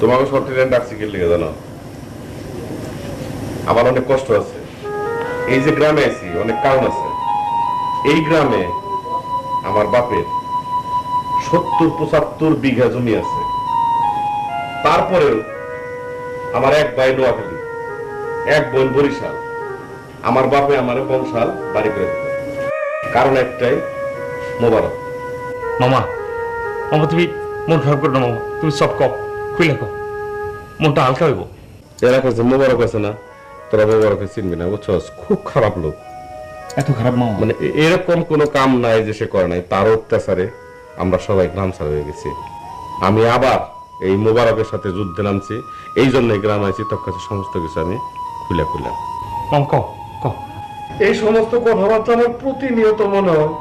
তোমাকে রেন্ট ডাকছি কি লিখে জানো? আমার অনেক কষ্ট আছে। এই যে গ্রামে আছি অনেক কারণ আছে। এই গ্রামে আমার বাপের সত্তর পঁচাত্তর বিঘা জমি আছে। তারপরেও আমার এক ভাই নোয়াখালী, এক বোন বরিশাল, আমার বাপে আমার বংশাল বাড়ি করে কারণ একটাই, মোবারক। মামা মামা, তুমি মন খারাপ করো না, মামা। তুমি সব কপ খুলে কপ মনটা হালকা হইব? এরা কাছে মোবারক আছে না তোরা মোবারককে চিনবি না বুঝছস? খুব খারাপ লোক। এত খারাপ মামা? মানে এরকম কোনো কাম নাই যে সে করে নাই তার অত্যাচারে আমরা সবাই গ্রাম ছাড়া হয়ে গেছি। আমি আবার এই মোবারকের সাথে যুদ্ধে নামছি এই জন্য গ্রাম আইছি তোর কাছে সমস্ত কিছু আমি খুলে খুলে কও কও। এই সমস্ত কথাবার্তা আমার প্রতিনিয়ত মনে হয়।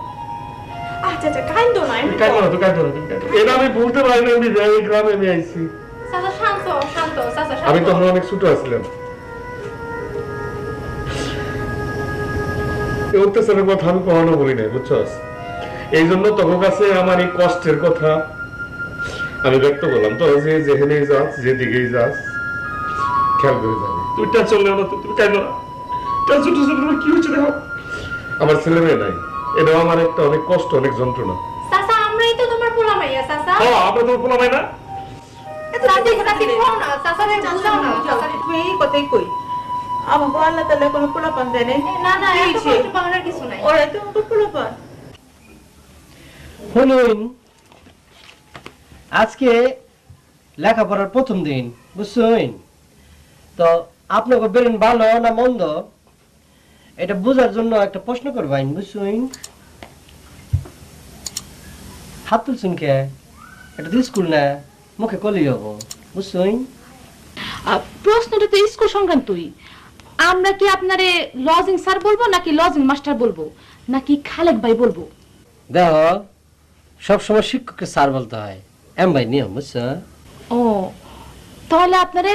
আচ্ছা আচ্ছা কাইন্দ না কাজ কর। করো তো কাজ করো। এটা আমি বলতে পারি না আমি এই গ্রামে আমি আইছি। আমি তখন অনেক ছোট আছিলাম। এই অত্যাচারের কথা আমি কখনো বলি নাই বুঝছস? এই জন্য তোর কাছে আমার এই কষ্টের কথা আমি ব্যক্ত করলাম। তো যে যেখানেই যাস যেদিকেই যাস খেয়াল করে যাবি। তুমি টেনশন নেও না তো, তুমি কাইদো না টেনশন টেনশন করে কি হচ্ছে দেখো? আমার ছেলে মেয়ে নাই। এটাও আমার একটা অনেক কষ্ট অনেক যন্ত্রণা। চাচা আমরাই তো তোমার পোলা মাইয়া চাচা হ্যাঁ আমরা তো পোলা ভাই না? কথাই কই আমাকে আল্লাহ তাআলা কোনো পোলাপান দেয় নাই না না এত দিয়েছে। কষ্ট পাওয়ার কিছু নাই ওরা তো আমাকে পোলাপান শুনুন আজকে লেখাপড়ার প্রথম দিন বুঝছেন? তো আপনাকে বেরেন ভালো না মন্দ? এটা বোঝার জন্য একটা প্রশ্ন করবেন বুঝছেন? হাত তুলছেন কে? এটা তো স্কুল না। মুখে কলি হব বুঝছেন আহ, প্রশ্নটা তো স্কুল সংক্রান্তই। আমরা কি আপনারে লজিং স্যার বলব নাকি লজিং মাস্টার বলব? নাকি খালেক ভাই বলব? দেখো সবসময় শিক্ষককে স্যার বলতে হয়। এম ভাই নিয়ম বুঝছ? ও তাহলে আপনারে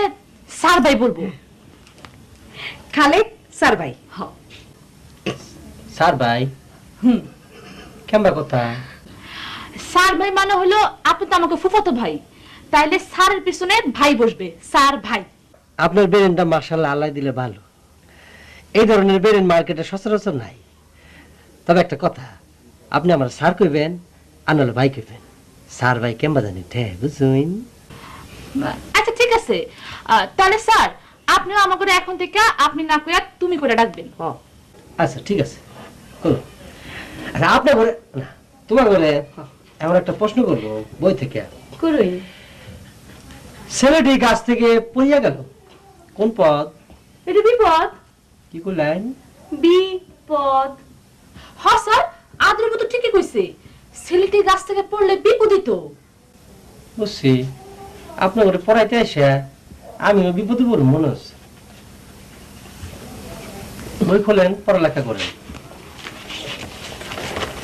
স্যার ভাই বলব। খালেক স্যার ভাই। হ্যাঁ স্যার ভাই? হুম। কেমবা কথা স্যার ভাই মানে হলো আপনি তো আমাকে ফুফাতো ভাই। তাইলে স্যারের পিছনে ভাই বসবে স্যার ভাই। আপনার বেরেনটা মার্শাল্লাহ আল্লাহ দিলে ভালো। এই ধরনের বেরেন মার্কেটে সচরাচর নাই। তবে একটা কথা আপনি আমার স্যার কইবেন আর নাহলে ভাই কইবেন। স্যার ভাই কেমবা জানি ঠে বুঝুন আচ্ছা ঠিক আছে। তাহলে স্যার আপনিও আমাকে এখন থেকে আপনি না কইয়া তুমি করে ডাকবেন। আচ্ছা ঠিক আছে। আচ্ছা আপনার ঘরে না তোমার ঘরে এমন একটা প্রশ্ন করব বই থেকে। করুই ছেলেটি গাছ থেকে পড়িয়া গেল। কোন পদ এটা বিপদ। কি করলেন বিপদ। হ্যাঁ স্যার আদরের মতো ঠিকই কইছে। ছেলেটি গাছ থেকে পড়লে বিপদই তো। বুঝছি আপনার ঘরে পড়াইতে আসে আমিও বিপদে পড়ব মনে হচ্ছে বই খোলেন পড়ালেখা করেন।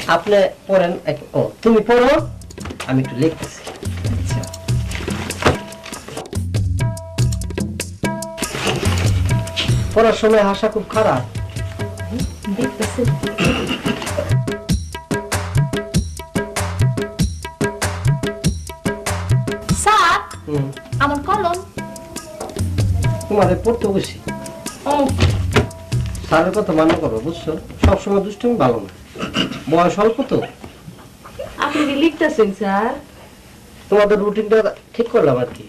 আপনি পড়েন এক- ও তুমি পড়ো আমি একটু লিখতেছি। পড়ার সময় হাসা খুব খারাপ। স্যার হুম, আমার কলম। তোমাদের পড়তে বসি। স্যারের কথা মান্য করো বুঝছ? সবসময় দুষ্টুমি ভালো না। বয়স অল্প তো। আপনি কি লিখতেছেন স্যার? তোমাদের রুটিনটা ঠিক করলাম আর কি।